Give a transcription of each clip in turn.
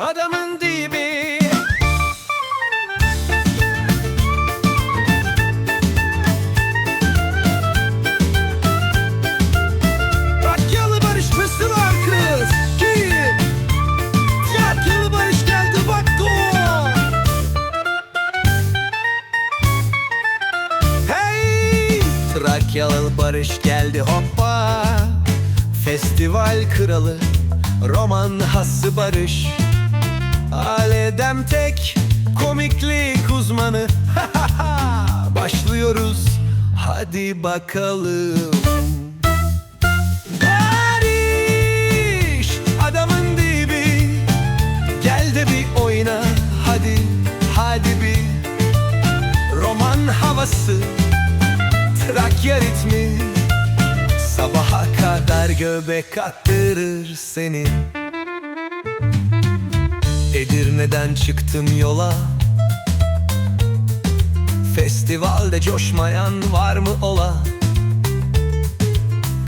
adamın dibi Trakyalı Barış Festival kız Kim? Trakyalı Barış geldi bak Hey! Trakyalı Barış geldi hoppa Festival kralı Roman hası Barış Aledem tek komiklik uzmanı. Başlıyoruz. Hadi bakalım. Barış adamın dibi. Gel de bir oyna. Hadi hadi bir. Roman havası Trakya ritmi. Sabaha kadar göbek attırır seni Edirne'den çıktım yola? Festivalde coşmayan var mı ola?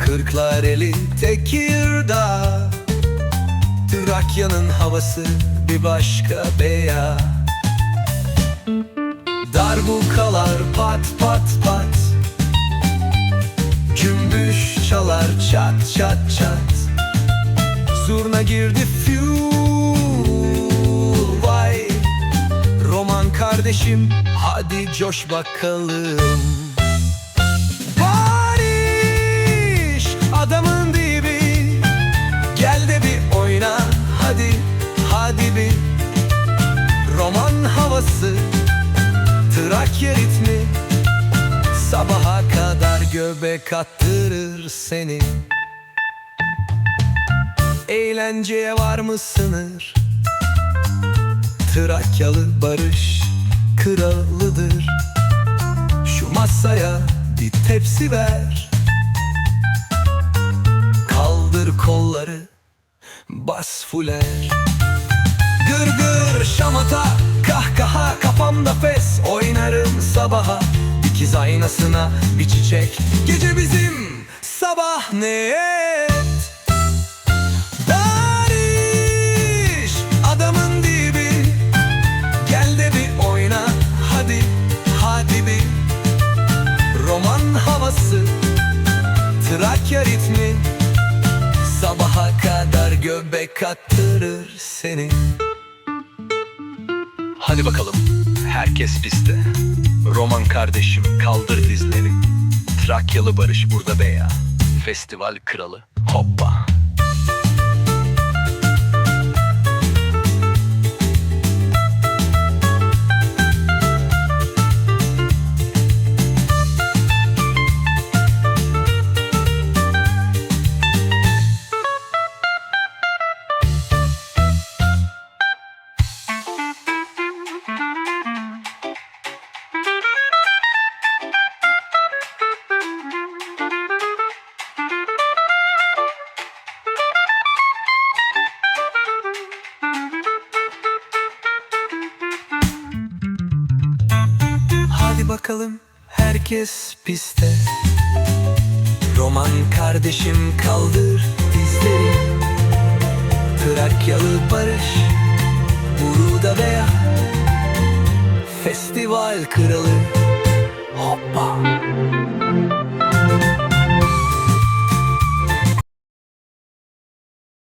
Kırklareli Tekirdağ Trakya'nın havası bir başka beya. Darbukalar pat pat pat. Cümbüş çalar çat çat çat. Zurna girdi fiu kardeşim hadi coş bakalım. Barış adamın dibi. Gel de bir oyna hadi hadi bir. Roman havası Trakya ritmi. Sabaha kadar göbek attırır seni. Eğlenceye var mı sınır? Trakyalı barış kralıdır Şu masaya bir tepsi ver. Kaldır kolları Bas fuler Gır gır şamata Kahkaha kafamda fes. Oynarım sabaha Dikiz aynasına bir çiçek. Gece bizim sabah ne havası Trakya ritmi Sabaha kadar göbek attırır seni Hadi bakalım. Herkes bizde. Roman kardeşim kaldır dizleri. Trakyalı Barış burada beya. Festival kralı. Hoppa. Bakalım herkes piste. Roman kardeşim kaldır dizleri. Trakyalı barış Burada veya Festival kralı